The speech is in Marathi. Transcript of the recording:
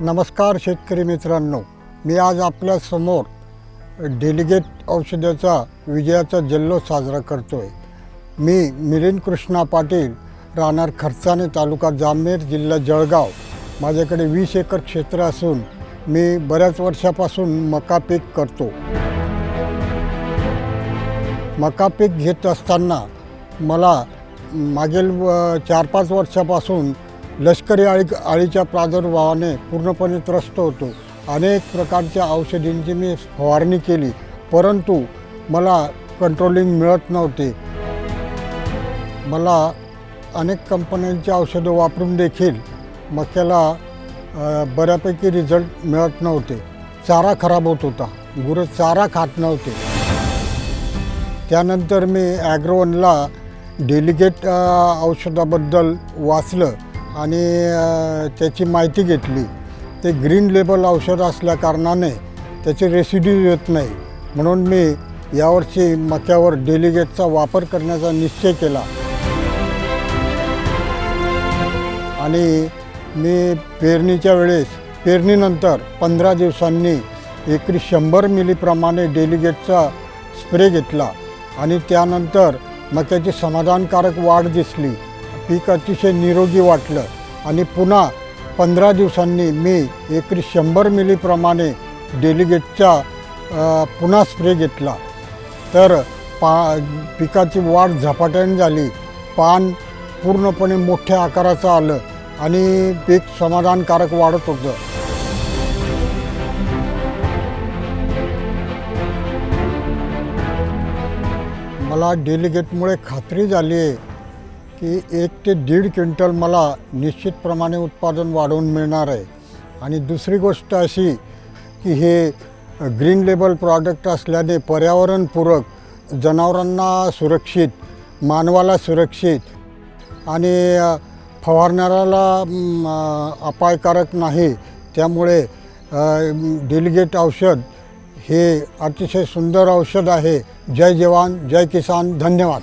नमस्कार शेतकरी मित्रांनो. मी आज आपल्यासमोर डेलिगेट औषधाचा विजयाचा जल्लोष साजरा करतो आहे मी मिलिंद कृष्णा पाटील राहणार खर्चाने तालुका जामनेर जिल्हा जळगाव. माझ्याकडे वीस एकर क्षेत्र असून मी बऱ्याच वर्षापासून मका पीक करतो. मका पीक घेत असताना मला मागील व- चार पाच वर्षापासून लष्करी आळी आळीच्या प्रादुर्भावाने पूर्णपणे त्रस्त होतो. अनेक प्रकारच्या औषधींची मी फवारणी केली परंतु मला कंट्रोलिंग मिळत नव्हते. मला अनेक कंपन्यांची औषधं वापरून देखील मक्याला बऱ्यापैकी रिझल्ट मिळत नव्हते. चारा खराब होत होता. गुरं चारा खात नव्हते. त्यानंतर मी ॲग्रोवनला डेलिगेट औषधाबद्दल वाचलं. आणि त्याची माहिती घेतली. ते ग्रीन लेबल औषध असल्याकारणाने त्याचे रेसिड्यू येत नाही. म्हणून मी यावर्षी मक्यावर डेलिगेटचा वापर करण्याचा निश्चय केला. आणि मी पेरणीच्या वेळेस पेरणीनंतर पंधरा दिवसांनी एकरी शंभर मिलीप्रमाणे डेलिगेटचा स्प्रे घेतला. आणि त्यानंतर मक्याची समाधानकारक वाढ दिसली. पीक अतिशय निरोगी वाटलं आणि पुन्हा पंधरा दिवसांनी मी एकरी शंभर मिलीप्रमाणे डेलिगेटचा पुन्हा स्प्रे घेतला. तर पा पिकाची वाढ झपाट्याने झाली. पान पूर्णपणे मोठ्या आकाराचं आलं आणि पीक समाधानकारक वाढत होतं. मला डेलिगेटमुळे खात्री झाली आहे की एक ते दीड क्विंटल मला निश्चितप्रमाणे उत्पादन वाढवून मिळणार आहे. आणि दुसरी गोष्ट अशी की हे ग्रीन लेबल प्रॉडक्ट असल्याने पर्यावरणपूरक जनावरांना सुरक्षित मानवाला सुरक्षित आणि फवारणाऱ्याला अपायकारक नाही त्यामुळे डिलगेट औषध हे अतिशय सुंदर औषध आहे. जय जवान जय किसान धन्यवाद.